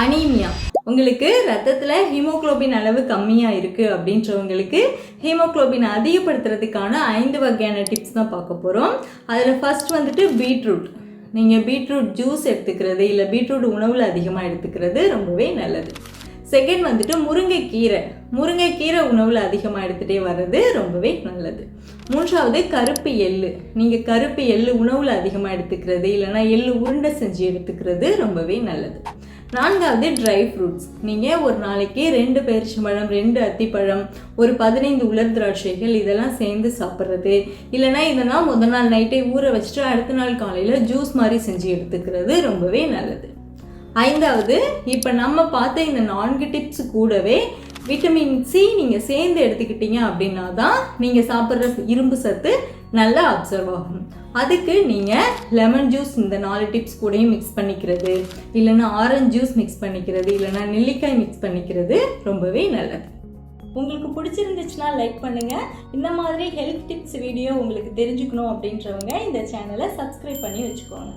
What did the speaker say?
Anaemia. உங்களுக்கு ரத்தத்தில் haemoglobin அளவு கம்மியாக இருக்குது அப்படின்றவங்களுக்கு ஹீமோகுளோபின் அதிகப்படுத்துறதுக்கான ஐந்து வகையான டிப்ஸ் தான் பார்க்க போகிறோம் அதில் ஃபஸ்ட் வந்துட்டு பீட்ரூட். நீங்கள் பீட்ரூட் ஜூஸ் எடுத்துக்கிறது இல்லை பீட்ரூட் உணவில் அதிகமாக எடுத்துக்கிறது ரொம்பவே நல்லது. செகண்ட் வந்துட்டு முருங்கைக்கீரை. முருங்கைக்கீரை உணவில் அதிகமாக எடுத்துகிட்டே வர்றது ரொம்பவே நல்லது. மூன்றாவது கருப்பு எள்ளு. நீங்கள் கருப்பு எள்ளு உணவில் அதிகமாக எடுத்துக்கிறது இல்லைன்னா எள்ளு உருண்டை செஞ்சு எடுத்துக்கிறது ரொம்பவே நல்லது. நான்காவது ட்ரை ஃப்ரூட்ஸ் நீங்கள் ஒரு நாளைக்கு ரெண்டு பேரிச்சம்பழம் ரெண்டு அத்திப்பழம் ஒரு பதினைந்து உலர் திராட்சைகள் இதெல்லாம் சேர்ந்து சாப்பிட்றது. இல்லைன்னா இதெல்லாம் முதல் நாள் நைட்டே ஊற வச்சுட்டு அடுத்த நாள் காலையில் ஜூஸ் மாதிரி செஞ்சு எடுத்துக்கிறது ரொம்பவே நல்லது. ஐந்தாவது இப்போ நம்ம பார்த்த இந்த நான்கு டிப்ஸ் கூடவே விட்டமின் சி நீங்கள் சேர்ந்து எடுத்துக்கிட்டீங்க அப்படின்னா தான் நீங்கள் சாப்பிட்ற இரும்பு சத்து நல்லா அப்சர்வ் ஆகும். அதுக்கு நீங்கள் லெமன் ஜூஸ் இந்த நாலு டிப்ஸ் கூடயும் மிக்ஸ் பண்ணிக்கிறது. இல்லைன்னா ஆரஞ்சு ஜூஸ் மிக்ஸ் பண்ணிக்கிறது. இல்லைன்னா நெல்லிக்காய் மிக்ஸ் பண்ணிக்கிறது ரொம்பவே நல்லது. உங்களுக்கு பிடிச்சிருந்துச்சுன்னா லைக் பண்ணுங்கள் இந்த மாதிரி ஹெல்த் டிப்ஸ் வீடியோ உங்களுக்கு தெரிஞ்சுக்கணும் அப்படின்றவங்க இந்த சேனலை சப்ஸ்கிரைப் பண்ணி வச்சுக்கோங்க.